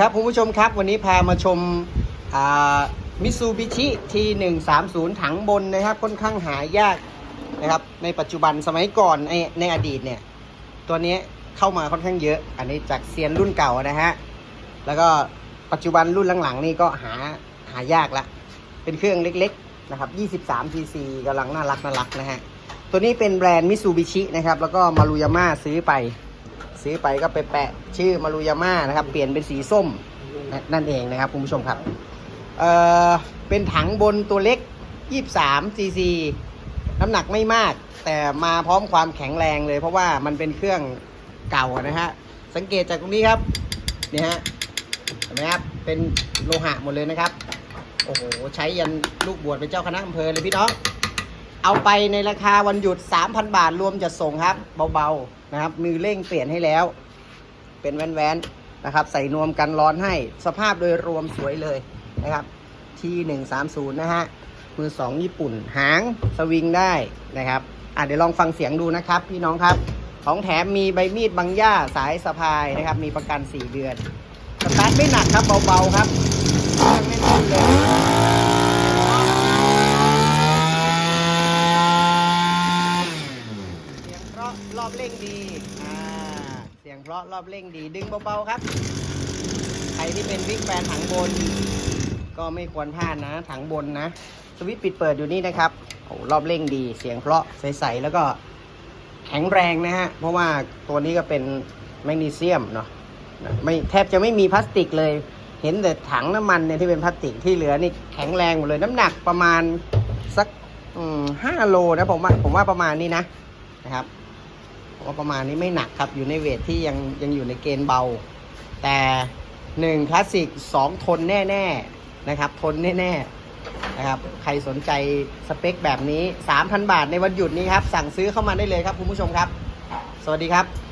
ครับคุณผู้ชมครับวันนี้พามาชมมิซูบิชิทีหนึ่งสามศูนย์ถังบนนะครับค่อนข้างหายากนะครับ ในปัจจุบันสมัยก่อนในในอดีตเนี่ย ตัวนี้เข้ามาค่อนข้างเยอะ อันนี้จากเซียนรุ่นเก่านะฮะ แล้วก็ปัจจุบันรุ่นหลังๆ นี่ก็หาหายากละ เป็นเครื่องเล็กๆนะครับ23 cc กำลังน่ารักน่ารักนะฮะ ตัวนี้เป็นแบรนด์มิซูบิชินะครับ แล้วก็มารุยาม่าซื้อไป ซื้อไปก็ไปแปะชื่อมารุยาม่านะครับเปลี่ยนเป็นสีส้มนั่นเองนะครับคุณผู้ชมครับเอ่อเป็นถังบนตัวเล็ก 23 cc น้ำหนักไม่มาก แต่มาพร้อมความแข็งแรงเลย เพราะว่ามันเป็นเครื่องเก่านะฮะสังเกตจากตรงนี้ครับนี่ฮะเห็นไหมครับเป็นโลหะหมดเลยนะครับ โอ้โห ใช้ยันลูกบวชเป็นเจ้าคณะอำเภอเลยพี่น้อง เอาไปในราคาวันหยุด 3,000 บาทรวมจัดส่งครับ เบาๆนะครับ มือเร่งเปลี่ยนให้แล้ว เป็นแว่นๆนะครับ ใส่นวมกันร้อนให้ สภาพโดยรวมสวยเลยนะครับ ที่ 130 นะฮะ มือ 2 ญี่ปุ่น หางสวิงได้นะครับ อะเดี๋ยวลองฟังเสียงดูนะครับ พี่น้องครับ ของแถมมีใบมีดบังย่าสายสะพายนะครับ มีประกัน 4 เดือน สตาร์ทไม่หนักครับเบาๆครับเครื่องไม่นิ่เลย เสียงเพราะร อบเร่งดีอ่าเสียงเพราะรอบเร่งดีดึงเบาๆครับ ใครที่เป็นบิ๊กแฟนถังบน ก็ไม่ควรพลาดนะ ถังบนนะสวิตช์ปิดเปิดอยู่นี่นะครับโอ้รอบเร่งดี เสียงเพราะใสๆแล้วก็แข็งแรงนะฮะ เพราะว่าตัวนี้ก็เป็นแมกนีเซียมเนาะไม่แทบจะไม่มีพลาสติกเลย เห็นแต่ถังน้ำมันเนี่ยที่เป็นพลาสติกที่เหลือนี่แข็งแรงหมดเลย น้ำหนักประมาณสักห้าโลนะผมว่าผมว่าประมาณนี้นะนะครับ ว่าประมาณนี้ไม่หนักครับอยู่ในเวทที่ยังยังอยู่ในเกณฑ์เบา แต่หนึ่งคลาสสิกสองทนแน่ๆนะครับ ทนแน่ๆนะครับใครสนใจสเปคแบบนี้ 3,000 บาทในวันหยุดนี้ครับ สั่งซื้อเข้ามาได้เลยครับคุณผู้ชมครับ สวัสดีครับ